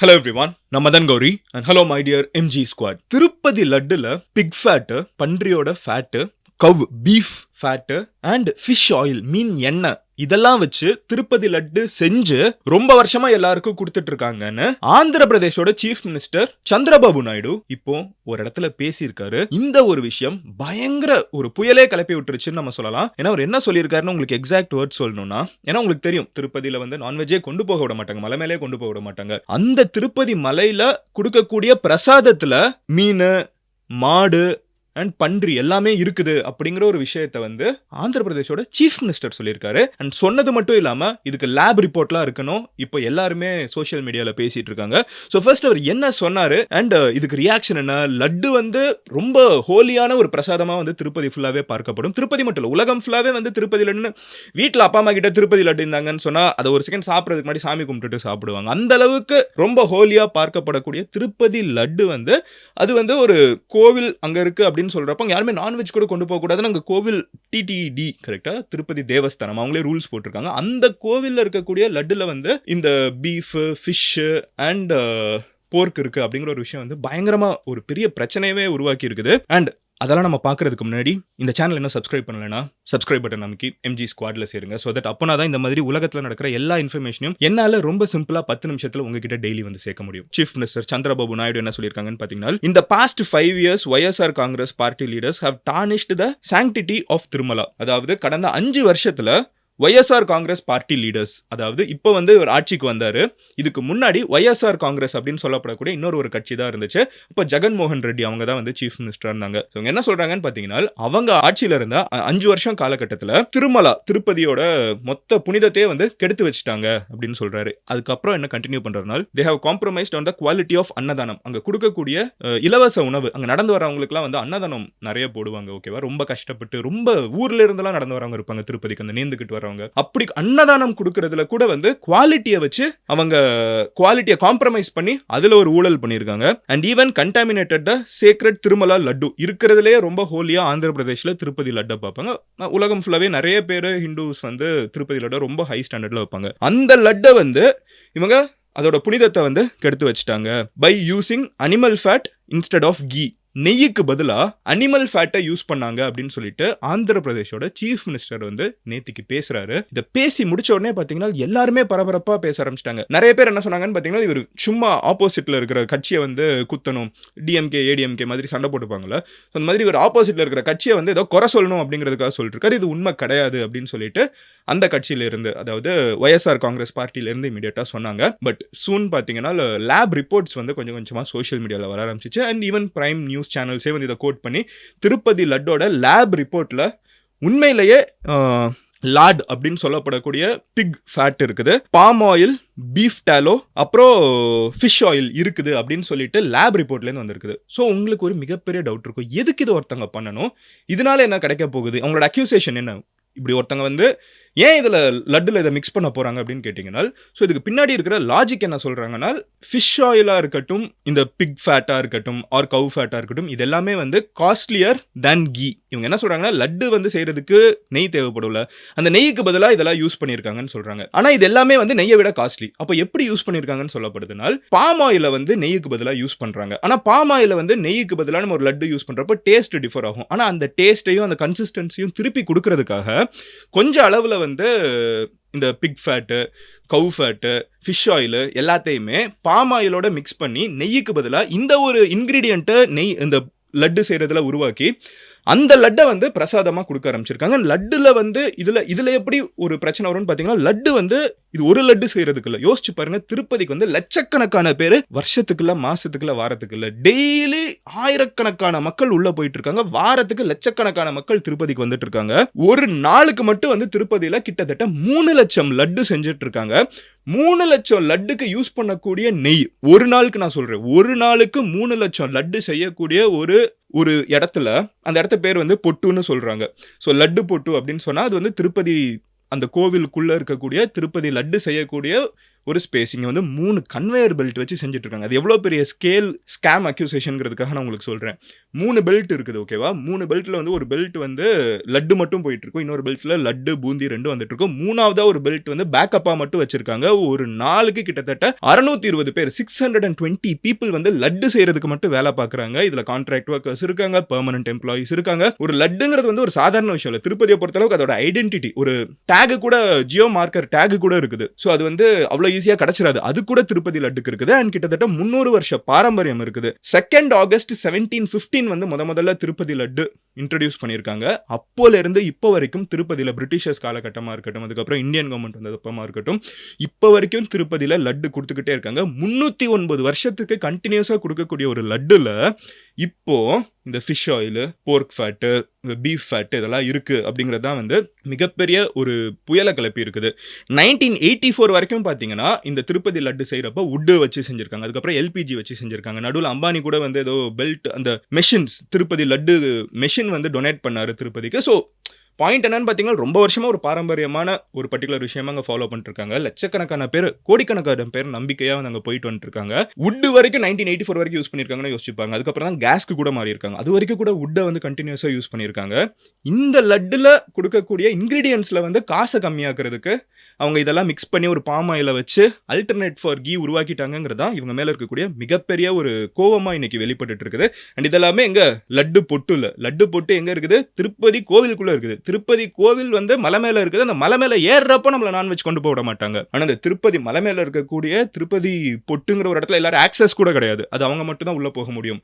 Hello everyone நான் Madan Gowri. And hello my dear MG squad Tirupati லட்டுல pig fat பன்றியோட fat cow beef fat and fish oil மீன் எண்ணெய். இதெல்லாம் வச்சு திருப்பதி லட்டு செஞ்சு ரொம்ப வருஷமா எல்லாருக்கும் கொடுத்துட்டு இருக்காங்கன்னு ஆந்திர பிரதேஷோட சீஃப் மினிஸ்டர் சந்திரபாபு நாயுடு இப்போ ஒரு இடத்துல பேசியிருக்காரு. இந்த ஒரு விஷயம் பயங்கர ஒரு புயலே கிளப்பி விட்டுருச்சுன்னு நம்ம சொல்லலாம். ஏன்னா அவர் என்ன சொல்லியிருக்காருன்னு உங்களுக்கு எக்ஸாக்ட் வேர்ட் சொல்லணும்னா ஏன்னா உங்களுக்கு தெரியும் திருப்பதியில வந்து நான்வெஜ்ஜே கொண்டு போக விட மாட்டாங்க மலை மேலே கொண்டு போக விட மாட்டாங்க. அந்த திருப்பதி மலையில கொடுக்கக்கூடிய பிரசாதத்துல மீன் மாடு அண்ட் பன்றி எல்லாமே இருக்குது அப்படிங்கிற ஒரு விஷயத்த வந்து ஆந்திர பிரதேஷோட சீஃப் மினிஸ்டர் சொல்லியிருக்காரு. அண்ட் சொன்னது மட்டும் இல்லாமல் இதுக்கு லேப் ரிப்போர்ட்லாம் இருக்கணும். இப்போ எல்லாருமே சோஷியல் மீடியாவில் பேசிட்டு இருக்காங்க. ஸோ ஃபர்ஸ்ட் அவர் என்ன சொன்னார்? அண்ட் uh, இதுக்கு ரியாக்ஷன் என்ன? லட்டு வந்து ரொம்ப ஹோலியான ஒரு பிரசாதமாக வந்து திருப்பதி ஃபுல்லாகவே பார்க்கப்படும். திருப்பதி மட்டும் இல்லை உலகம் ஃபுல்லாகவே வந்து திருப்பதி லட்டுன்னு வீட்டில் அப்பா அம்மா கிட்ட திருப்பதி லட்டு இருந்தாங்கன்னு சொன்னால் அதை ஒரு செகண்ட் சாப்பிட்றதுக்கு முன்னாடி சாமி கும்பிட்டுட்டு சாப்பிடுவாங்க. அந்த அளவுக்கு ரொம்ப ஹோலியாக பார்க்கப்படக்கூடிய திருப்பதி லட்டு வந்து அது வந்து ஒரு கோவில் அங்கே இருக்குது அப்படி அப்படின்னு சொல்கிறப்ப அங்கே யாருமே நான்வெஜ் கூட கொண்டு போக அங்கே கோவில் டிடிடி கரெக்டாக திருப்பதி தேவஸ்தானம். அவங்களே ரூல்ஸ் போட்டிருக்காங்க. அந்த கோவில்ல இருக்கக்கூடிய லட்டுல வந்து இந்த பீஃப் ஃபிஷ்ஷு அண்ட் போர்க் இருக்கு அப்படிங்கிற ஒரு விஷயம் வந்து பயங்கரமா ஒரு பெரிய பிரச்சனையவே உருவாக்கி இருக்குது அண்ட் அதெல்லாம் நம்ம பார்க்கறதுக்கு முன்னாடி இந்த சேனல் என்ன சப்ஸ்கிரைப் பண்ணலைன்னா சப்ஸ்கிரைப் பட்டன் நமக்கு எம்ஜி ஸ்குவாடில் சேருங்க. ஸோ தட் அப்போனா தான் இந்த மாதிரி உலகத்தில் நடக்கிற எல்லா இன்ஃபர்மேஷனையும் என்னால் ரொம்ப சிம்பிளாக பத்து நிமிஷத்தில் உங்ககிட்ட டெய்லி வந்து சேர்க்க முடியும். சீஃப் மினிஸ்டர் சந்திரபாபு நாயுடு என்ன சொல்லியிருக்காங்கன்னு பார்த்தீங்கன்னா இந்த past five years YSR Congress party leaders have tarnished the sanctity of Tirumala. அதாவது கடந்த அஞ்சு வருஷத்தில் ஒய்எஸ்ஆர் காங்கிரஸ் பார்ட்டி லீடர்ஸ் அதாவது இப்போ வந்து இவர் ஆட்சிக்கு வந்தார். இதுக்கு முன்னாடி ஒய்எஸ்ஆர் காங்கிரஸ் அப்படின்னு சொல்லப்படக்கூடிய இன்னொரு ஒரு கட்சி தான் இருந்துச்சு. இப்போ ஜெகன்மோகன் ரெட்டி அவங்க தான் வந்து சீஃப் மினிஸ்டர் இருந்தாங்க. இவங்க என்ன சொல்கிறாங்கன்னு பார்த்தீங்கன்னா அவங்க ஆட்சியில் இருந்த அஞ்சு வருஷம் காலகட்டத்தில் திருமலா திருப்பதியோட மொத்த புனிதத்தையே வந்து கெடுத்து வச்சுட்டாங்க அப்படின்னு சொல்கிறாரு அதுக்கப்புறம் என்ன கண்டினியூ பண்ணுறதுனால they have compromised on the quality of annadanam. அங்கே கொடுக்கக்கூடிய இலவச உணவு அங்கே நடந்து வரவங்களுக்குலாம் வந்து அன்னதானம் நிறைய போடுவாங்க ஓகேவா ரொம்ப கஷ்டப்பட்டு ரொம்ப ஊர்ல இருந்தெல்லாம் நடந்து வரவங்க இருப்பாங்க திருப்பதிக்கு அந்த நேர்ந்துக்கிட்டு வரவங்க அப்படி அன்னதானம் கொடுக்கறதுல கூட வந்து குவாலிட்டியை வச்சு அவங்க குவாலிட்டியை காம்ப்ரமைஸ் பண்ணி அதுல ஒரு ஊழல் பண்ணியிருக்காங்க and even contaminated the sacred Tirumala laddu. இருக்கிறதுலே ரொம்ப ஹோலியா ஆந்திர பிரதேஷ்ல திருப்பதி லட்டை பார்ப்பாங்க. உலகம் ஃபுல்லாவே நிறைய பேர் ஹிந்துஸ் வந்து திருப்பதி லட்டை ரொம்ப ஹை ஸ்டாண்டர்ட்ல வைப்பாங்க. அந்த லட்டை வந்து இவங்க அதோட புனிதத்தை வந்து கெடுத்து வச்சுட்டாங்க. By using animal fat instead of ghee நெய்யுக்கு பதிலாக அனிமல் ஃபேட்டை யூஸ் பண்ணாங்க அப்படின்னு சொல்லிட்டு ஆந்திர பிரதேஷோட சீஃப் மினிஸ்டர் வந்து நேத்திக்கு பேசுறாரு. இதை பேசி முடிச்ச உடனே பாத்தீங்கன்னா எல்லாருமே பரபரப்பா பேச ஆரம்பிச்சிட்டாங்க. நிறைய பேர் என்ன சொன்னாங்கன்னு பாத்தீங்கன்னா இவர் சும்மா ஆப்போசிட்ல இருக்கிற கட்சியை வந்து குத்தணும் டிஎம்கே ஏடிஎம்கே மாதிரி சண்டை போட்டுப்பாங்கல்ல. So, அந்த மாதிரி இவர் ஆப்போசிட்ல இருக்கிற கட்சியை வந்து ஏதோ குறை சொல்லணும் அப்படிங்கிறதுக்காக சொல்லிட்டு இது உண்மை கிடையாது அப்படின்னு சொல்லிட்டு அந்த கட்சியில இருந்து அதாவது ஒய்எஸ்ஆர் காங்கிரஸ் பார்ட்டியிலேருந்து இமீடியட்டா சொன்னாங்க. பட் சூன் பாத்தீங்கன்னா லேப் ரிப்போர்ட்ஸ் வந்து கொஞ்சம் கொஞ்சமா சோஷியல் மீடியாவில் வர ஆரம்பிச்சிச்சு. அண்ட் ஈவன் பிரைம் நியூஸ் சேனல்ஸே வந்து இதை கோட் பண்ணி திருப்பதி லட்டோட லேப் ரிப்போர்ட்டில் உண்மையிலேயே லாட் அப்படின்னு சொல்லப்படக்கூடிய பிக் ஃபேட் இருக்குது. பாம் ஆயில் பீஃப் டேலோ அப்புறம் ஃபிஷ் ஆயில் இருக்குது அப்படின்னு சொல்லிட்டு லேப் ரிப்போர்ட்லேருந்து வந்திருக்குது. ஸோ உங்களுக்கு ஒரு மிகப்பெரிய டவுட் இருக்கும். எதுக்கு இது ஒருத்தங்க பண்ணணும்? இதனால என்ன கிடைக்க போகுது? அவங்களோட அக்யூசேஷன் என்ன? இப்படி ஒருத்தங்க வந்து ஏன் இதில் லட்டில் இதை மிக்ஸ் பண்ண போகிறாங்க அப்படின்னு கேட்டிங்கன்னா ஸோ இதுக்கு பின்னாடி இருக்கிற லாஜிக் என்ன சொல்கிறாங்கன்னா ஃபிஷ் ஆயிலாக இருக்கட்டும் இந்த பிக் ஃபேட்டாக இருக்கட்டும் ஆர் கவு ஃபேட்டாக இருக்கட்டும் இது எல்லாமே வந்து காஸ்ட்லியர் தேன் கீ இவங்க என்ன சொல்கிறாங்கன்னா லட்டு வந்து செய்கிறதுக்கு நெய் தேவைப்படும்ல. அந்த நெய்க்கு பதிலாக இதெல்லாம் யூஸ் பண்ணியிருக்காங்கன்னு சொல்கிறாங்க ஆனால் இது எல்லாமே வந்து நெய்யை விட காஸ்ட்லி அப்போ எப்படி யூஸ் பண்ணியிருக்காங்கன்னு சொல்லப்படுதுனால் பாம் ஆயிலை வந்து நெய்க்கு பதிலாக யூஸ் பண்ணுறாங்க ஆனால் பாம் ஆயிலை வந்து நெய்க்கு பதிலாக நம்ம ஒரு லட்டு யூஸ் பண்ணுறப்போ டேஸ்ட் டிஃபர் ஆகும். ஆனால் அந்த டேஸ்ட்டையும் அந்த கன்சிஸ்டன்சியும் திருப்பி கொடுக்கறதுக்காக கொஞ்சம் அளவில் வந்து இந்த pig fat cow fat fish oil எல்லாத்தையுமே பாம் ஆயிலோட மிக்ஸ் பண்ணி நெய்யுக்கு பதிலாக இந்த ஒரு இன்க்ரீடியண்ட்டை நெய் இந்த லட்டு செய்கிறதுல உருவாக்கி அந்த லட்டை வந்து பிரசாதமாக கொடுக்க ஆரம்பிச்சிருக்காங்க. லட்டுல வந்து இதில் இதில் எப்படி ஒரு பிரச்சனை வரும்னு பார்த்தீங்கன்னா லட்டு வந்து இது ஒரு லட்டு செய்கிறதுக்கு இல்லை யோசிச்சு பாருங்க திருப்பதிக்கு வந்து லட்சக்கணக்கான பேர் வருஷத்துக்குள்ள மாசத்துக்குள்ள வாரத்துக்கு இல்லை டெய்லி ஆயிரக்கணக்கான மக்கள் உள்ள போயிட்டு இருக்காங்க வாரத்துக்கு லட்சக்கணக்கான மக்கள் திருப்பதிக்கு வந்துட்டு இருக்காங்க ஒரு நாளுக்கு மட்டும் வந்து திருப்பதியில் கிட்டத்தட்ட மூணு லட்சம் லட்டு செஞ்சுட்டு இருக்காங்க மூணு லட்சம் லட்டுக்கு யூஸ் பண்ணக்கூடிய நெய் ஒரு நாளுக்கு நான் சொல்கிறேன் ஒரு நாளுக்கு மூணு லட்சம் லட்டு செய்யக்கூடிய ஒரு ஒரு இடத்துல அந்த இடத்த பேர் வந்து பொட்டுன்னு சொல்கிறாங்க ஸோ லட்டு பொட்டு அப்படின்னு சொன்னால் அது வந்து திருப்பதி அந்த கோவிலுக்குள்ளே இருக்கக்கூடிய திருப்பதி லட்டு செய்யக்கூடிய ஒரு ஸ்பேஸ் இங்கே வந்து மூணு கன்வேயர் பெல்ட் வச்சு செஞ்சுட்டு இருக்காங்க அது எவ்வளோ பெரிய ஸ்கேல் ஸ்கேம் அக்யூசேஷனுங்கிறதுக்காக நான் உங்களுக்கு சொல்றேன். மூணு பெல்ட் இருக்குது ஓகேவா மூணு பெல்ட்ல வந்து ஒரு பெல்ட் வந்து லட்டு மட்டும் போயிட்டுருக்கும் இன்னொரு பெல்ட்ல லட்டு பூந்தி ரெண்டும் வந்துட்டுருக்கும் மூணாவதாக ஒரு பெல்ட் வந்து பேக்கப்பாக மட்டும் வச்சுருக்காங்க. ஒரு நாளுக்கு கிட்டத்தட்ட அறநூத்தி இருபது பேர் six hundred and twenty people வந்து லட்டு செய்கிறதுக்கு மட்டும் வேலை பார்க்குறாங்க இதில் கான்ட்ராக்ட் ஒர்க்கர்ஸ் இருக்காங்க பெர்மனன்ட் எம்ப்ளாயிஸ் இருக்காங்க. ஒரு லட்டுங்கிறது வந்து ஒரு சாதாரண விஷயம் இல்லை. திருப்பதியை பொறுத்தளவுக்கு அதோட ஐடென்டிட்டி ஒரு டேகு கூட ஜியோ மார்க்கர் டேகு கூட இருக்குது. ஸோ அது வந்து அவ்வளோ ஈஸியாக கிடைச்சிடாது அது கூட திருப்பதி லட்டுக்கு இருக்குது அண்ட் கிட்டத்தட்ட முந்நூறு வருஷ பாரம்பரியம் இருக்குது. செகண்ட் ஆகஸ்ட் செவன்டீன் ஃபிஃப்டீன் வந்து முத முதல்ல திருப்பதி லட்டு இன்ட்ரடியூஸ் பண்ணியிருக்காங்க. அப்போல இருந்து இப்போ வரைக்கும் திருப்பதியில் பிரிட்டிஷர்ஸ் காலகட்டமாக இருக்கட்டும் அதுக்கப்புறம் இந்தியன் கவர்மெண்ட் வந்ததப்பமாக இருக்கட்டும் இப்போ வரைக்கும் திருப்பதியில் லட்டு கொடுத்துக்கிட்டே இருக்காங்க. முந்நூற்றி ஒன்பது வருஷத்துக்கு கண்டினியூஸாக கொடுக்கக்கூடிய ஒரு லட்டுல இப்போது இந்த fish oil pork fat beef fat இதெல்லாம் இருக்குது அப்படிங்கிறது தான் வந்து மிகப்பெரிய ஒரு புயலை கிளப்பி இருக்குது. நைன்டீன் எயிட்டி ஃபோர் வரைக்கும் பார்த்தீங்கன்னா இந்த திருப்பதி லட்டு செய்கிறப்ப உட்டு வச்சு செஞ்சுருக்காங்க. அதுக்கப்புறம் எல்பிஜி வச்சு செஞ்சுருக்காங்க. நடுவில் அம்பானி கூட வந்து ஏதோ பெல்ட் அந்த மெஷின்ஸ் திருப்பதி லட்டு மெஷின் வந்து டொனேட் பண்ணாரு திருப்பதிக்கு. ஸோ பாயிண்ட் என்னன்னு பார்த்தீங்கன்னா ரொம்ப வருஷமாக ஒரு பாரம்பரியமான ஒரு பர்டிகுலர் விஷயமா அங்கே ஃபாலோ பண்ணிருக்காங்க லட்சக்கணக்கான பேர் கோடிக்கணக்கான பேர் நம்பிக்கையாக வந்து அங்கே போயிட்டு வந்துருக்காங்க வுட்டு உட் வரைக்கும் நைன்டீன் எயிட்டி ஃபோர் வரைக்கும் யூஸ் பண்ணியிருக்காங்கன்னு யோசிப்பாங்க அதுக்கப்புறம் தான் கேஸ்க்கு கூட மாறி இருக்காங்க அது வரைக்கும் கூட உட்டை வந்து கண்டினியூஸாக யூஸ் பண்ணியிருக்காங்க. இந்த லட்டில் கொடுக்கக்கூடிய இன்க்ரீடியன்ஸில் வந்து காசை கம்மியாக்குறதுக்கு அவங்க இதெல்லாம் மிக்ஸ் பண்ணி ஒரு பாம் ஆயில வச்சு அல்டர்னேட் ஃபார் கீ உருவாக்கிட்டாங்கிறது தான் இவங்க மேலே இருக்கக்கூடிய மிகப்பெரிய ஒரு கோவமாக இன்னைக்கு வெளிப்பட்டு இருக்குது. அண்ட் இதெல்லாமே எங்கே லட்டு பொட்டு இல்லை லட்டு பொட்டு எங்கே இருக்குது? திருப்பதி கோவிலுக்குள்ளே இருக்குது. திருப்பதி கோவில் வந்து மலை மேலே இருக்குது. அந்த மலை மேலே ஏறுறப்ப நம்மளை நான்வெஜ் கொண்டு போக மாட்டாங்க. ஆனால் அந்த திருப்பதி மலை மேலே இருக்கக்கூடிய திருப்பதி பொட்டுங்கிற ஒரு இடத்துல எல்லாரும் ஆக்சஸ் கூட கிடையாது. அது அவங்க மட்டும்தான் உள்ளே போக முடியும்.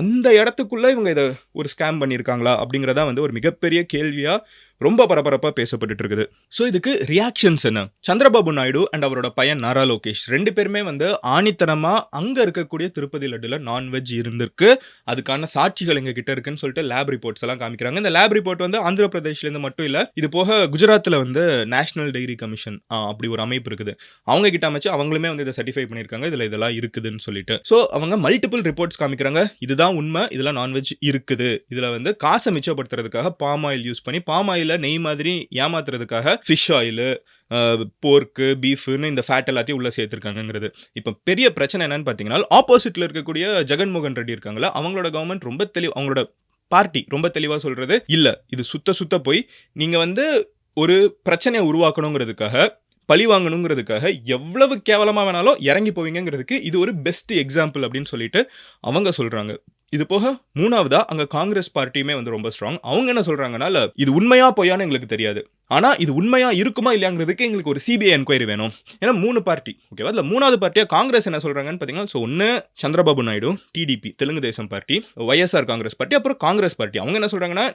அந்த இடத்துக்குள்ளே இவங்க இதை ஒரு ஸ்கேம் பண்ணியிருக்காங்களா அப்படிங்கிறதா வந்து ஒரு மிகப்பெரிய கேள்வியாக ரொம்ப பரபரப்பாக பேசப்பட்டுட்டு இருக்குது ஸோ இதுக்கு ரியாக்ஷன்ஸ் என்ன? சந்திரபாபு நாயுடு அண்ட் அவரோட பையன் நாரா லோகேஷ் ரெண்டு பேருமே வந்து ஆணித்தனமாக அங்கே இருக்கக்கூடிய திருப்பதி லட்டுல நான்வெஜ் இருந்திருக்கு. அதுக்கான சாட்சிகள் எங்க கிட்ட இருக்குன்னு சொல்லிட்டு லேப் ரிப்போர்ட்ஸ் எல்லாம் காமிக்கிறாங்க. இந்த லேப் ரிப்போர்ட் வந்து ஆந்திர பிரதேஷ்ல இருந்து மட்டும் இல்ல இது போக குஜராத்ல வந்து நேஷனல் டைரி கமிஷன் அப்படி ஒரு அமைப்பு இருக்குது. அவங்க கிட்ட அமைச்சு அவங்களுமே வந்து இதை சர்டிஃபை பண்ணியிருக்காங்க. இதுல இதெல்லாம் இருக்குதுன்னு சொல்லிட்டு. ஸோ அவங்க மல்டிபிள் ரிப்போர்ட்ஸ் காமிக்கிறாங்க. இதுதான் உண்மை. இதெல்லாம் நான்வெஜ் இருக்குது. இதுல வந்து காசை மிச்சப்படுத்துறதுக்காக பாம் ஆயில் யூஸ் பண்ணி பாம் ஆயில் நெய் மாதிரி ஏமாத்துறதுக்காக ஃபிஷ் ஆயிலு போர்க்கு பீஃப்னு இந்த ஃபேட் எல்லாத்தையும் உள்ளே சேர்த்துருக்காங்கங்கிறது. இப்போ பெரிய பிரச்சனை என்னன்னு பார்த்தீங்கன்னா ஆப்போசிட்டில் இருக்கக்கூடிய ஜெகன்மோகன் ரெட்டி இருக்காங்களா அவங்களோட கவர்மெண்ட் ரொம்ப தெளிவு அவங்களோட பார்ட்டி ரொம்ப தெளிவாக சொல்றது இல்லை. இது சுத்த சுத்த போய் நீங்கள் வந்து ஒரு பிரச்சனையை உருவாக்கணுங்கிறதுக்காக பழி வாங்கணுங்கிறதுக்காக எவ்வளவு கேவலமாக வேணாலும் இறங்கி போவீங்கிறதுக்கு இது ஒரு பெஸ்ட் எக்ஸாம்பிள் அப்படின்னு சொல்லிட்டு அவங்க சொல்கிறாங்க இது போக மூணாவதா அங்க காங்கிரஸ் பார்ட்டியுமே வந்து ரொம்ப ஸ்ட்ராங் அவங்க என்ன சொல்றாங்கன்னா இது உண்மையா பொய்யான்னு எங்களுக்கு தெரியாது. ஆனா இது உண்மையா இருக்குமா இல்லையாங்கிறதுக்கு எங்களுக்கு ஒரு சிபிஐ என்கொயரி வேணும். ஏன்னா மூணு பார்ட்டி ஓகேவா அதுல மூணாவது பார்ட்டியா காங்கிரஸ் என்ன சொல்றாங்கன்னு பாத்தீங்கன்னா ஸோ ஒன்னு Chandrababu Naidu TDP Telugu Desam party YSR Congress party அப்புறம் காங்கிரஸ் பார்ட்டி. அவங்க என்ன சொல்றாங்கன்னா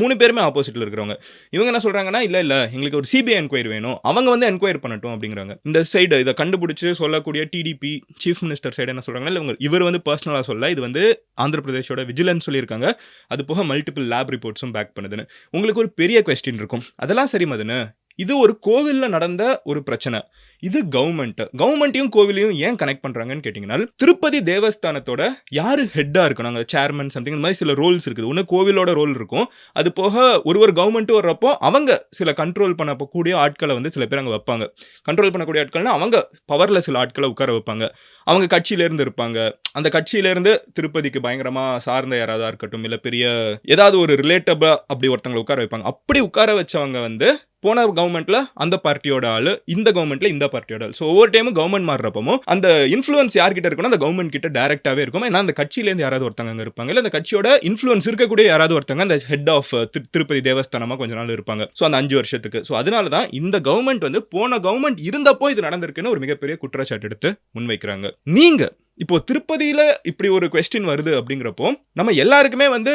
மூணு பேருமே ஆப்போசிட்ல இருக்கிறவங்க. இவங்க என்ன சொல்றாங்கன்னா இல்ல இல்ல எங்களுக்கு ஒரு சிபிஐ என்கொயரி வேணும். அவங்க வந்து என்கொயரி பண்ணட்டும் அப்படிங்கிறாங்க. இந்த சைடு இதை கண்டுபிடிச்சு சொல்லக்கூடிய டிடிபி சீஃப் மினிஸ்டர் சைடு என்ன சொல்றாங்கன்னா இவங்க இவர் வந்து பர்சனலா சொல்ல இது வந்து ஆந்திர பிரதேஷோட விஜிலன்ஸ் சொல்லியிருக்காங்க. அது போக மல்டிபிள் லேப் ரிப்போர்ட்ஸும் பேக் பண்ணுதுன்னு. உங்களுக்கு ஒரு பெரிய கொஸ்டின் இருக்கும். அதெல்லாம் சரி மதுன்னு இது ஒரு கோவிலில் நடந்த ஒரு பிரச்சனை. இது கவர்மெண்ட் கவர்மெண்ட்டையும் கோவிலையும் ஏன் கனெக்ட் பண்ணுறாங்கன்னு கேட்டிங்கன்னா திருப்பதி தேவஸ்தானத்தோட யார் ஹெட்டாக இருக்கணும்? அங்கே சேர்மன் சம்திங் இந்த மாதிரி சில ரோல்ஸ் இருக்குது. ஒன்று கோவிலோட ரோல் இருக்கும். அது போக ஒரு ஒரு கவர்மெண்ட் வர்றப்போ அவங்க சில கண்ட்ரோல் பண்ணக்கூடிய ஆட்களை வந்து சில பேர் அங்கே வைப்பாங்க. கண்ட்ரோல் பண்ணக்கூடிய ஆட்கள்னா அவங்க பவர்ல சில ஆட்களை உட்கார வைப்பாங்க. அவங்க கட்சியிலேருந்து இருப்பாங்க. அந்த கட்சியிலேருந்து திருப்பதிக்கு பயங்கரமாக சார்ந்த யாராவது இருக்கட்டும் இல்லை பெரிய ஏதாவது ஒரு ரிலேட்டபிளாக அப்படி ஒருத்தங்களை உட்கார வைப்பாங்க. அப்படி உட்கார வச்சவங்க வந்து போன கவர்மெண்ட்ல அந்த பார்ட்டியோட ஆளு இந்த கவர்மெண்ட்ல இந்த பார்ட்டியோட ஆள். ஸோ ஒவ்வொரு டைமும் கவர்மெண்ட் மாறுறப்பமோ அந்த இன்ஃப்ளூயன்ஸ் யார்கிட்ட இருக்குன்னா அந்த கவர்மெண்ட் கிட்ட டேரக்டாவே இருக்கும். ஏன்னா அந்த கட்சியிலேருந்து யாராவது ஒருத்தங்க அங்கே இருப்பாங்க. இல்லை அந்த கட்சியோட இன்ஃப்ளூன்ஸ் இருக்கக்கூடிய யாராவது ஒருத்தங்க அந்த ஹெட் ஆஃப் திருப்பதி தேவஸ்தானமாக கொஞ்ச நாள் இருப்பாங்க. ஸோ அந்த அஞ்சு வருஷத்துக்கு. ஸோ அதனால தான் இந்த கவர்மெண்ட் வந்து போன கவர்மெண்ட் இருந்தப்போ இது நடந்திருக்குன்னு ஒரு மிகப்பெரிய குற்றச்சாட்டு எடுத்து முன்வைக்கிறாங்க. நீங்க இப்போ திருப்பதியில இப்படி ஒரு கொஸ்டின் வருது அப்படிங்கிறப்போ நம்ம எல்லாருக்குமே வந்து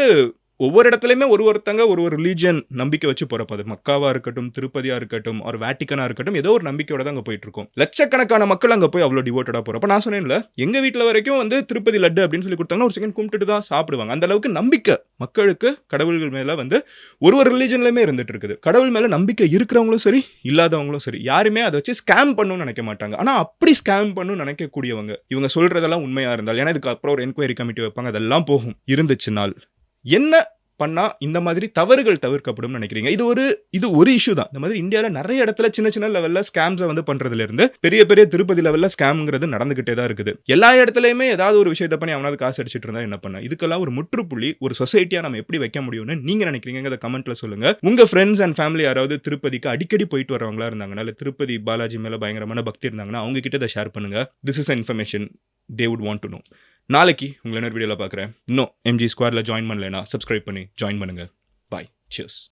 ஒவ்வொரு இடத்துலையுமே ஒரு ஒருத்தங்க ஒரு ஒரு ரிலீஜியன் நம்பிக்கை வச்சு போகிறப்ப அது மக்காவாக இருக்கட்டும் திருப்பதியாக இருக்கட்டும் ஒரு வேட்டிக்கனாக இருக்கட்டும் ஏதோ ஒரு நம்பிக்கையோட தான் அங்கே போயிட்டு இருக்கும் லட்சக்கணக்கான மக்கள் அங்கே போய் அவ்வளோ டிவோட்டடாக போகிறப்ப நான் சொன்னேன்ல எங்கள் வீட்டில் வரைக்கும் வந்து திருப்பதி லட்டு அப்படின்னு சொல்லி கொடுத்தாங்கன்னா ஒரு செகண்ட் கும்பிட்டுட்டு தான் சாப்பிடுவாங்க. அந்த அளவுக்கு நம்பிக்கை மக்களுக்கு கடவுள்கள் மேலே வந்து ஒரு ஒரு ரிலீஜன்லையுமே இருந்துட்டு இருக்குது. கடவுள் மேலே நம்பிக்கை இருக்கிறவங்களும் சரி இல்லாதவங்களும் சரி யாருமே அதை வச்சு ஸ்கேம் பண்ணணும்னு நினைக்க மாட்டாங்க. ஆனால் அப்படி ஸ்கேம் பண்ணணும்னு நினைக்கக்கூடியவங்க இவங்க சொல்கிறதெல்லாம் உண்மையாக இருந்தால் ஏன்னா இதுக்கு அப்புறம் ஒரு என்கொயரி கமிட்டி வைப்பாங்க அதெல்லாம் போகும். இருந்துச்சுனால் என்ன பண்ணா இந்த மாதிரி தவறுகள் தவிர்க்கப்படும் நினைக்கிறீங்க? இது ஒரு இது ஒரு இஷ்யூ தான். இந்த மாதிரி இந்தியாவில் நிறைய இடத்துல சின்ன சின்ன லெவல்ல ஸ்கேம்ஸை வந்து பண்றதுல இருந்து பெரிய பெரிய திருப்பதி லெவல்ல ஸ்கேம்ங்கிறது நடந்துகிட்டே தான் இருக்குது. எல்லா இடத்துலையுமே ஏதாவது ஒரு விஷயத்தை பண்ணி அவனாவது காசு அடிச்சிட்டு இருந்தா என்ன பண்ண? இதுக்கெல்லாம் ஒரு முற்றுப்புள்ளி ஒரு சொசைட்டியா நம்ம எப்படி வைக்க முடியும்னு நீங்க நினைக்கிறீங்க கமெண்ட்ல சொல்லுங்க. உங்க ஃப்ரெண்ட்ஸ் அண்ட் ஃபேமிலி யாராவது திருப்பதிக்கு அடிக்கடி போயிட்டு வரவங்களா இருந்தாங்கன்னா இல்ல திருப்பதி பாலாஜி மேல பயங்கரமான பக்தி இருந்தாங்கன்னா அவங்க கிட்ட இதை ஷேர் பண்ணுங்க. This is information they would want to know நாளைக்கு உங்களை இன்னொரு வீடியோவில் பார்க்குறேன். இன்னும் எம்ஜி ஸ்கொயரில் ஜாயின் பண்ணலைன்னா சப்ஸ்கிரைப் பண்ணி ஜாயின் பண்ணுங்கள் பாய் சியர்ஸ்